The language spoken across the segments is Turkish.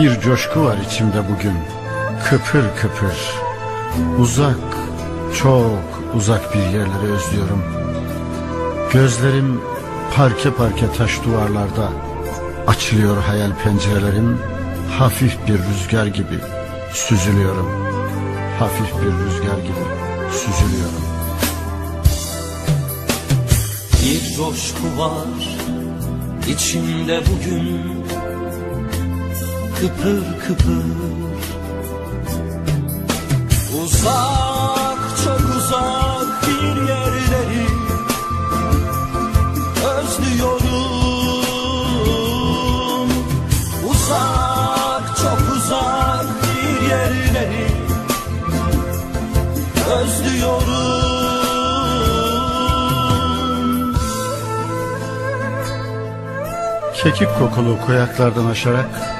Bir coşku var içimde bugün. Kıpır kıpır. Uzak, çok uzak bir yerleri özlüyorum. Gözlerim parke parke taş duvarlarda. Açılıyor hayal pencerelerim. Hafif bir rüzgar gibi süzülüyorum. Hafif bir rüzgar gibi süzülüyorum. Bir coşku var içimde bugün Kıpır kıpır. Uzak çok uzak bir yerleri Özlüyorum Uzak çok uzak bir yerleri Özlüyorum Kekik kokulu koyaklardan aşarak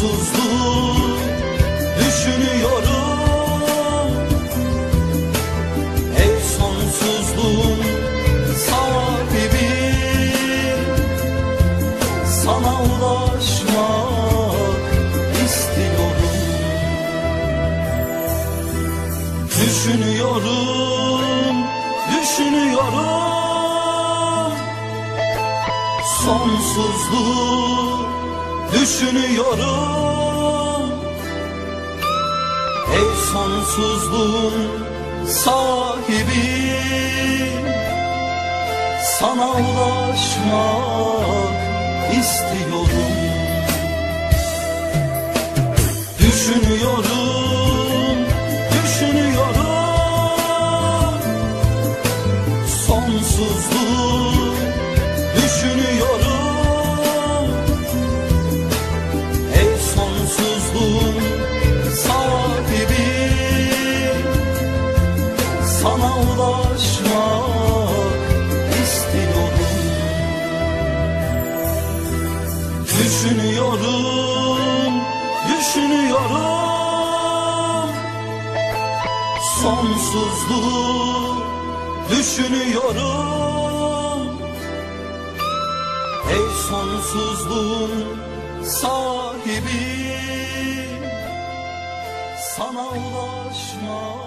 Sonsuzluğu düşünüyorum. Ey sonsuzluğun sahibi Sana ulaşmak istiyorum. Düşünüyorum, düşünüyorum. Sonsuzluğu düşünüyorum. Ey sonsuzluğun sahibi. Sana ulaşmak istiyorum. Düşünüyorum, ulaşmak istiyorum Düşünüyorum, düşünüyorum. Sonsuzluğu düşünüyorum. Ey sonsuzluğun sahibi Sana ulaşmak